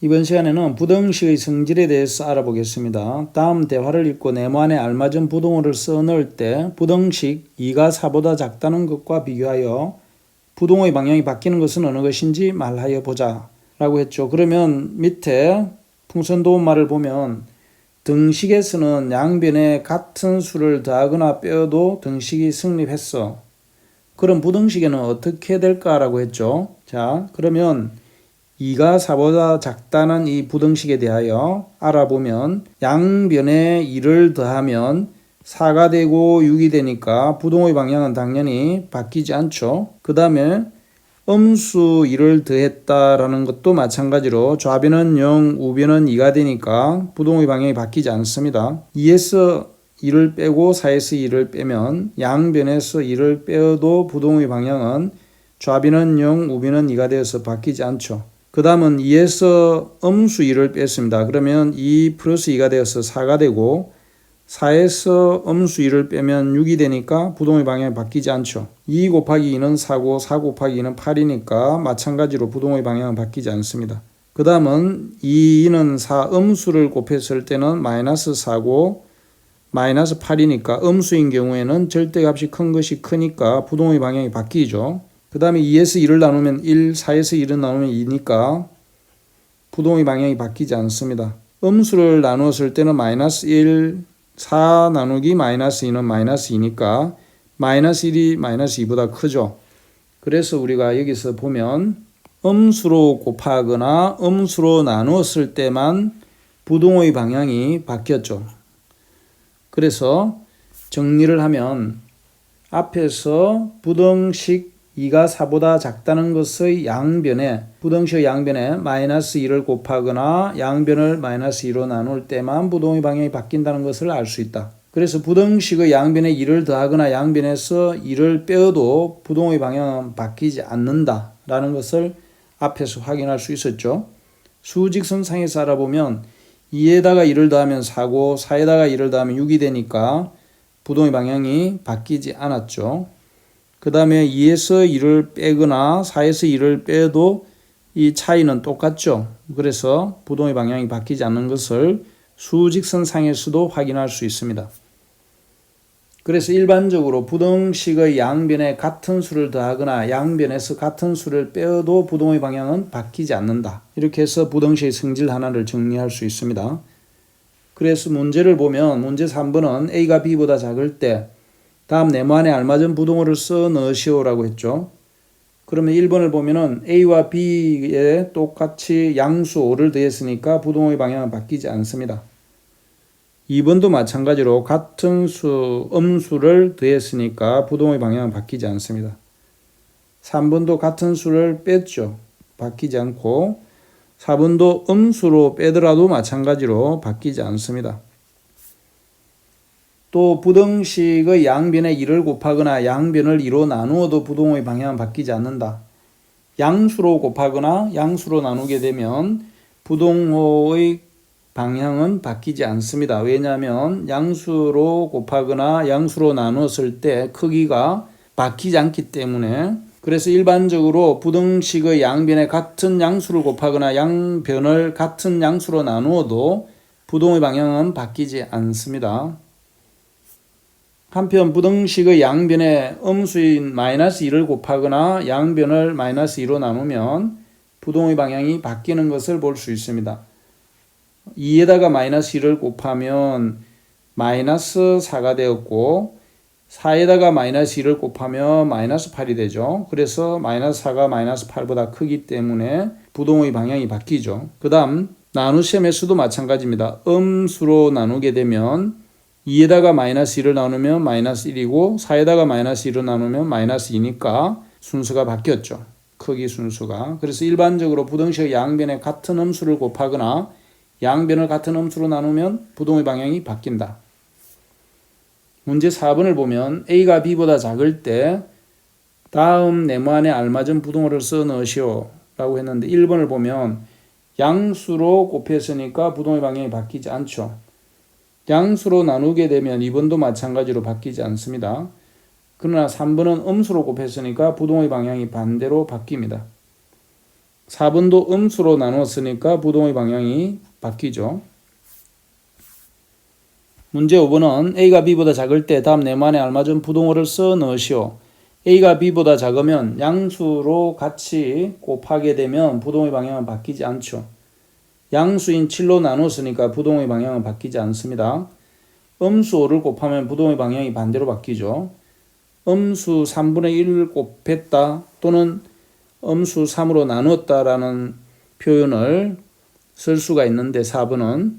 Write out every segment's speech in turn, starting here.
이번 시간에는 부등식의 성질에 대해서 알아보겠습니다. 다음 대화를 읽고 네모 안에 알맞은 부동호를 써 넣을 때 부등식 2가 4보다 작다는 것과 비교하여 부동호의 방향이 바뀌는 것은 어느 것인지 말하여 보자 라고 했죠. 그러면 밑에 풍선 도움말을 보면 등식에서는 양변에 같은 수를 더하거나 빼어도 등식이 성립했어. 그럼 부등식에는 어떻게 될까라고 했죠. 자, 그러면 2가 4보다 작다는 이 부등식에 대하여 알아보면 양변에 2를 더하면 4가 되고 6이 되니까 부동의 방향은 당연히 바뀌지 않죠. 그 다음에 음수 1을 더했다라는 것도 마찬가지로 좌변은 0, 우변은 2가 되니까 부동의 방향이 바뀌지 않습니다. 2에서 2를 빼고 4에서 2를 빼면 양변에서 2를 빼어도 부동의 방향은 좌변은 0, 우변은 2가 되어서 바뀌지 않죠. 그 다음은 2에서 음수 2를 뺐습니다. 그러면 2 플러스 2가 되어서 4가 되고 4에서 음수 2를 빼면 6이 되니까 부동의 방향이 바뀌지 않죠. 2 곱하기 2는 4고 4 곱하기 2는 8이니까 마찬가지로 부동의 방향은 바뀌지 않습니다. 그 다음은 2는 4 음수를 곱했을 때는 마이너스 4고 마이너스 8이니까 음수인 경우에는 절대값이 큰 것이 크니까 부동의 방향이 바뀌죠. 그 다음에 2에서 1을 나누면 1, 4에서 1을 나누면 2니까 부동의 방향이 바뀌지 않습니다. 음수를 나누었을 때는 마이너스 1, 4 나누기 마이너스 2는 마이너스 2니까 마이너스 1이 마이너스 2보다 크죠. 그래서 우리가 여기서 보면 음수로 곱하거나 음수로 나누었을 때만 부동의 방향이 바뀌었죠. 그래서 정리를 하면 앞에서 부등식 2가 4보다 작다는 것의 양변에 부등식의 양변에 마이너스 2를 곱하거나 양변을 마이너스 2로 나눌 때만 부동의 방향이 바뀐다는 것을 알 수 있다. 그래서 부등식의 양변에 2을 더하거나 양변에서 2를 빼어도 부동의 방향은 바뀌지 않는다 라는 것을 앞에서 확인할 수 있었죠. 수직선상에서 알아보면 2에다가 2를 더하면 4고 4에다가 2를 더하면 6이 되니까 부동의 방향이 바뀌지 않았죠. 그 다음에 2에서 2를 빼거나 4에서 2를 빼도 이 차이는 똑같죠. 그래서 부동의 방향이 바뀌지 않는 것을 수직선 상에서도 확인할 수 있습니다. 그래서 일반적으로 부등식의 양변에 같은 수를 더하거나 양변에서 같은 수를 빼어도 부동의 방향은 바뀌지 않는다. 이렇게 해서 부등식의 성질 하나를 정리할 수 있습니다. 그래서 문제를 보면 문제 3번은 A가 B보다 작을 때 다음 네모 안에 알맞은 부동호를 써 넣으시오라고 했죠. 그러면 1번을 보면은 A와 B에 똑같이 양수 5를 더했으니까 부동호의 방향은 바뀌지 않습니다. 2번도 마찬가지로 같은 수, 음수를 더했으니까 부동의 방향은 바뀌지 않습니다. 3번도 같은 수를 뺐죠. 바뀌지 않고 4번도 음수로 빼더라도 마찬가지로 바뀌지 않습니다. 또 부등식의 양변에 1을 곱하거나 양변을 2로 나누어도 부동의 방향은 바뀌지 않는다. 양수로 곱하거나 양수로 나누게 되면 부동호의 방향은 바뀌지 않습니다. 왜냐하면 양수로 곱하거나 양수로 나누었을 때 크기가 바뀌지 않기 때문에 그래서 일반적으로 부등식의 양변에 같은 양수를 곱하거나 양변을 같은 양수로 나누어도 부동의 방향은 바뀌지 않습니다. 한편 부등식의 양변에 음수인 마이너스 2를 곱하거나 양변을 마이너스 2로 나누면 부동의 방향이 바뀌는 것을 볼 수 있습니다. 2에다가 마이너스 1을 곱하면 마이너스 4가 되었고 4에다가 마이너스 1을 곱하면 마이너스 8이 되죠. 그래서 마이너스 4가 마이너스 8보다 크기 때문에 부동의 방향이 바뀌죠. 그 다음 나누셈의 수도 마찬가지입니다. 음수로 나누게 되면 2에다가 마이너스 1을 나누면 마이너스 1이고 4에다가 마이너스 1을 나누면 마이너스 2니까 순수가 바뀌었죠. 크기 순수가. 그래서 일반적으로 부등식 양변에 같은 음수를 곱하거나 양변을 같은 음수로 나누면 부동의 방향이 바뀐다. 문제 4번을 보면 A가 B보다 작을 때 다음 네모 안에 알맞은 부동호를 써 넣으시오 라고 했는데 1번을 보면 양수로 곱했으니까 부동의 방향이 바뀌지 않죠. 양수로 나누게 되면 2번도 마찬가지로 바뀌지 않습니다. 그러나 3번은 음수로 곱했으니까 부동의 방향이 반대로 바뀝니다. 4번도 음수로 나누었으니까 부동의 방향이 바뀌죠. 문제 5번은 A가 B보다 작을 때 다음 네모안에 알맞은 부동호를 써 넣으시오. A가 B보다 작으면 양수로 같이 곱하게 되면 부동의 방향은 바뀌지 않죠. 양수인 7로 나눴으니까 부동의 방향은 바뀌지 않습니다. 음수 5를 곱하면 부동의 방향이 반대로 바뀌죠. 음수 3분의 1을 곱했다 또는 음수 3으로 나누었다라는 표현을 쓸 수가 있는데 4번은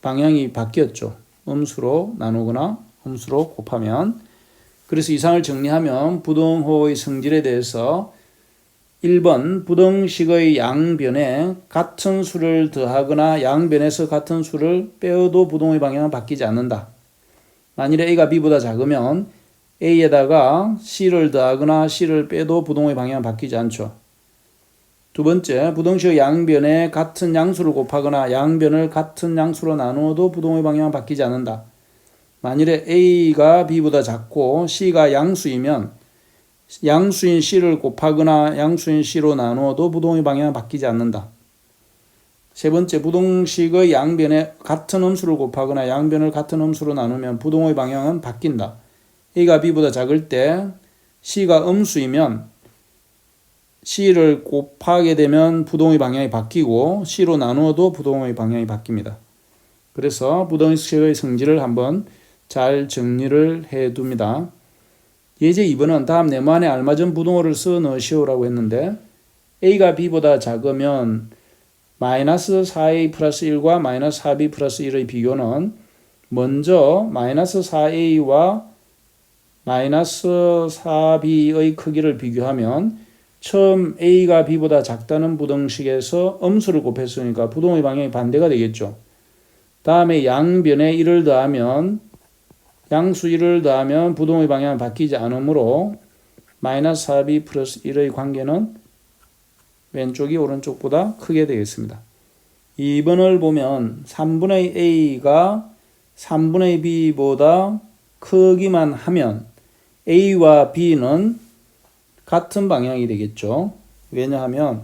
방향이 바뀌었죠. 음수로 나누거나 음수로 곱하면 그래서 이상을 정리하면 부동호의 성질에 대해서 1번 부등식의 양변에 같은 수를 더하거나 양변에서 같은 수를 빼어도 부동의 방향은 바뀌지 않는다. 만일에 A가 B보다 작으면 A에다가 C를 더하거나 C를 빼도 부동의 방향은 바뀌지 않죠. 두 번째, 부등식의 양변에 같은 양수를 곱하거나 양변을 같은 양수로 나누어도 부동의 방향은 바뀌지 않는다. 만일에 A가 B보다 작고 C가 양수이면 양수인 C를 곱하거나 양수인 C로 나누어도 부동의 방향은 바뀌지 않는다. 세 번째, 부동식의 양변에 같은 음수를 곱하거나 양변을 같은 음수로 나누면 부동의 방향은 바뀐다. A가 B보다 작을 때 C가 음수이면 C를 곱하게 되면 부동의 방향이 바뀌고 C로 나누어도 부동의 방향이 바뀝니다. 그래서 부동식의 성질을 한번 잘 정리를 해 둡니다. 예제 2번은 다음 네모안에 알맞은 부동호를 써 넣으시오라고 했는데 A가 B보다 작으면 마이너스 4A 플러스 1과 마이너스 4B 플러스 1의 비교는 먼저 마이너스 4A와 마이너스 4B의 크기를 비교하면 처음 A가 B보다 작다는 부등식에서 음수를 곱했으니까 부동의 방향이 반대가 되겠죠. 다음에 양변에 1을 더하면 양수 1을 더하면 부동의 방향은 바뀌지 않으므로 마이너스 4b 플러스 1의 관계는 왼쪽이 오른쪽보다 크게 되겠습니다. 2번을 보면 3분의 a가 3분의 b보다 크기만 하면 a와 b는 같은 방향이 되겠죠. 왜냐하면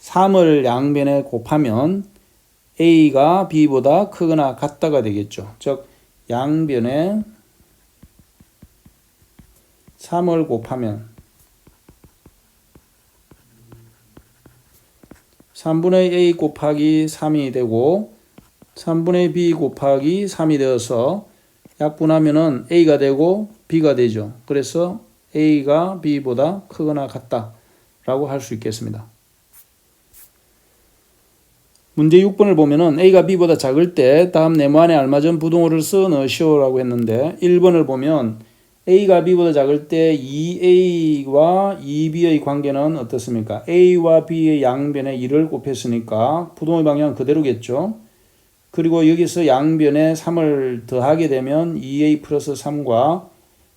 3을 양변에 곱하면 a가 b보다 크거나 같다가 되겠죠. 즉 양변에 3을 곱하면 3분의 a 곱하기 3이 되고 3분의 b 곱하기 3이 되어서 약분하면은 a가 되고 b가 되죠. 그래서 a가 b보다 크거나 같다라고 할 수 있겠습니다. 문제 6번을 보면은 a가 b보다 작을 때 다음 네모 안에 알맞은 부동호를 써 넣으시오라고 했는데 1번을 보면 a가 b보다 작을 때 2a와 2b의 관계는 어떻습니까? a와 b의 양변에 2를 곱했으니까 부동의 방향은 그대로겠죠. 그리고 여기서 양변에 3을 더하게 되면 2a 플러스 3과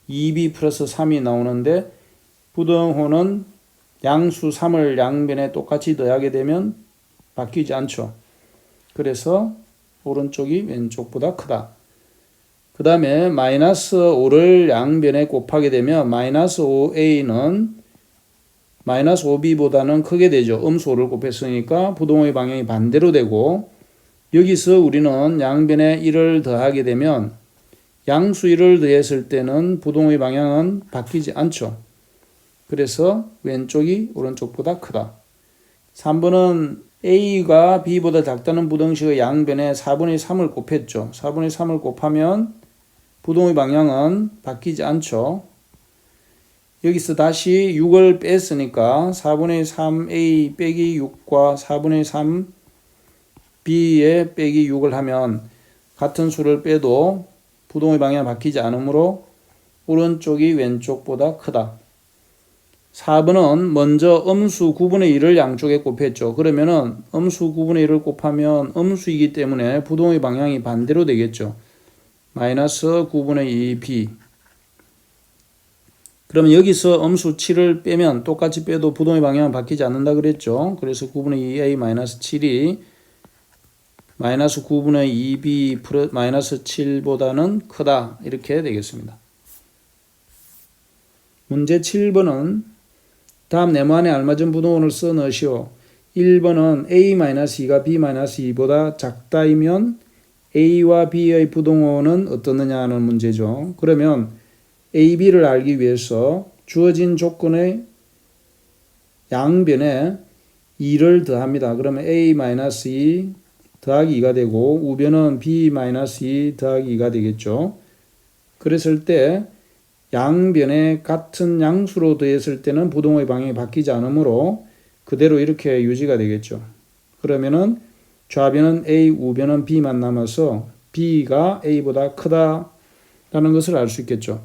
2b 플러스 3이 나오는데 부등호는 양수 3을 양변에 똑같이 더하게 되면 바뀌지 않죠. 그래서 오른쪽이 왼쪽보다 크다. 그 다음에 마이너스 5를 양변에 곱하게 되면 마이너스 5a는 마이너스 5b보다는 크게 되죠. 음수 5를 곱했으니까 부동의 방향이 반대로 되고 여기서 우리는 양변에 1을 더하게 되면 양수 1을 더했을 때는 부동의 방향은 바뀌지 않죠. 그래서 왼쪽이 오른쪽보다 크다. 3번은 A가 B보다 작다는 부등식의 양변에 4분의 3을 곱했죠. 4분의 3을 곱하면 부동의 방향은 바뀌지 않죠. 여기서 다시 6을 뺐으니까 4분의 3a 빼기 6과 4분의 3b에 빼기 6을 하면 같은 수를 빼도 부동의 방향이 바뀌지 않으므로 오른쪽이 왼쪽보다 크다. 4번은 먼저 음수 9분의 1을 양쪽에 곱했죠. 그러면은 음수 9분의 1을 곱하면 음수이기 때문에 부동의 방향이 반대로 되겠죠. 마이너스 9분의 2b 그러면 여기서 음수 7을 빼면 똑같이 빼도 부동의 방향은 바뀌지 않는다 그랬죠. 그래서 9분의 2a 마이너스 7이 마이너스 9분의 2b 플러스 마이너스 7보다는 크다 이렇게 되겠습니다. 문제 7번은 다음 네모 안에 알맞은 부동호를 써 넣으시오. 1번은 a-2가 b-2보다 작다이면 a와 b의 부동호는 어떻느냐 하는 문제죠. 그러면 a, b를 알기 위해서 주어진 조건의 양변에 2를 더합니다. 그러면 a-2 더하기 2가 되고 우변은 b-2 더하기 2가 되겠죠. 그랬을 때 양변에 같은 양수로 더했을 때는 부동호의 방향이 바뀌지 않으므로 그대로 이렇게 유지가 되겠죠. 그러면은 좌변은 A, 우변은 B만 남아서 B가 A보다 크다라는 것을 알 수 있겠죠.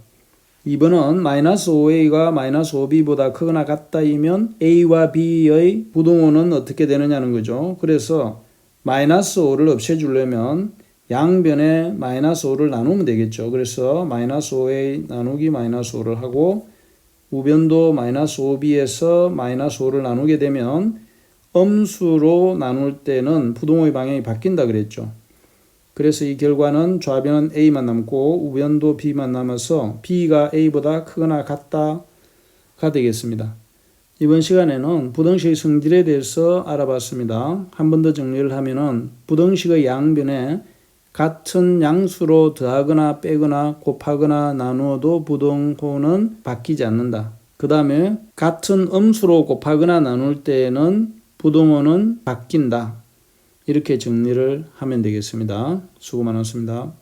2번은 마이너스 5A가 마이너스 5B보다 크거나 같다이면 A와 B의 부동호는 어떻게 되느냐는 거죠. 그래서 마이너스 5를 없애주려면 양변에 마이너스 5를 나누면 되겠죠. 그래서 마이너스 5A 나누기 마이너스 5를 하고 우변도 마이너스 5b에서 마이너스 5를 나누게 되면 음수로 나눌 때는 부동호의 방향이 바뀐다 그랬죠. 그래서 이 결과는 좌변은 a만 남고 우변도 b만 남아서 b가 a보다 크거나 같다가 되겠습니다. 이번 시간에는 부등식의 성질에 대해서 알아봤습니다. 한 번 더 정리를 하면은 부등식의 양변에 같은 양수로 더하거나 빼거나 곱하거나 나누어도 부동호는 바뀌지 않는다. 그 다음에 같은 음수로 곱하거나 나눌 때에는 부동호는 바뀐다. 이렇게 정리를 하면 되겠습니다. 수고 많았습니다.